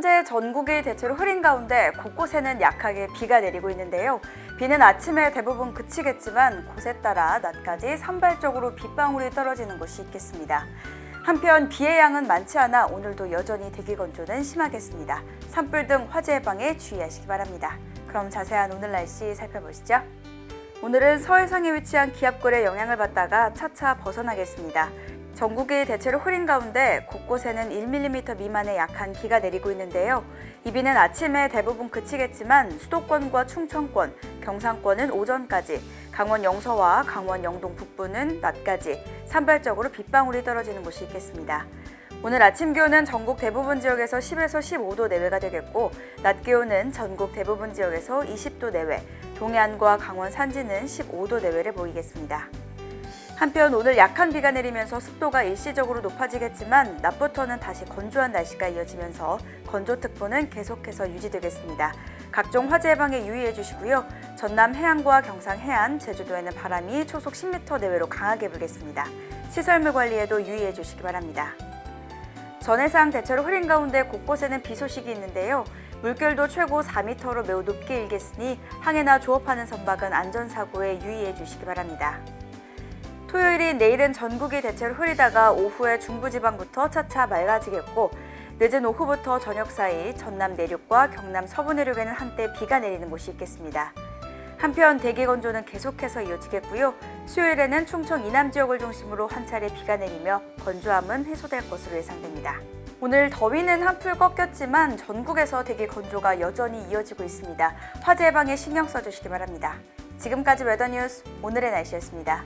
현재 전국이 대체로 흐린 가운데 곳곳에는 약하게 비가 내리고 있는데요. 비는 아침에 대부분 그치겠지만 곳에 따라 낮까지 산발적으로 빗방울이 떨어지는 곳이 있겠습니다. 한편 비의 양은 많지 않아 오늘도 여전히 대기 건조는 심하겠습니다. 산불 등 화재 예방에 주의하시기 바랍니다. 그럼 자세한 오늘 날씨 살펴보시죠. 오늘은 서해상에 위치한 기압골의 영향을 받다가 차차 벗어나겠습니다. 전국이 대체로 흐린 가운데 곳곳에는 1mm 미만의 약한 비가 내리고 있는데요. 이 비는 아침에 대부분 그치겠지만 수도권과 충청권, 경상권은 오전까지, 강원 영서와 강원 영동 북부는 낮까지 산발적으로 빗방울이 떨어지는 곳이 있겠습니다. 오늘 아침 기온은 전국 대부분 지역에서 10에서 15도 내외가 되겠고 낮 기온은 전국 대부분 지역에서 20도 내외, 동해안과 강원 산지는 15도 내외를 보이겠습니다. 한편 오늘 약한 비가 내리면서 습도가 일시적으로 높아지겠지만 낮부터는 다시 건조한 날씨가 이어지면서 건조특보는 계속해서 유지되겠습니다. 각종 화재 예방에 유의해 주시고요. 전남 해안과 경상 해안, 제주도에는 바람이 초속 10m 내외로 강하게 불겠습니다. 시설물 관리에도 유의해 주시기 바랍니다. 전해상 대체로 흐린 가운데 곳곳에는 비 소식이 있는데요. 물결도 최고 4m로 매우 높게 일겠으니 항해나 조업하는 선박은 안전사고에 유의해 주시기 바랍니다. 토요일인 내일은 전국이 대체로 흐리다가 오후에 중부지방부터 차차 맑아지겠고 늦은 오후부터 저녁 사이 전남 내륙과 경남 서부 내륙에는 한때 비가 내리는 곳이 있겠습니다. 한편 대기 건조는 계속해서 이어지겠고요. 수요일에는 충청 이남 지역을 중심으로 한 차례 비가 내리며 건조함은 해소될 것으로 예상됩니다. 오늘 더위는 한풀 꺾였지만 전국에서 대기 건조가 여전히 이어지고 있습니다. 화재 예방에 신경 써주시기 바랍니다. 지금까지 웨더뉴스 오늘의 날씨였습니다.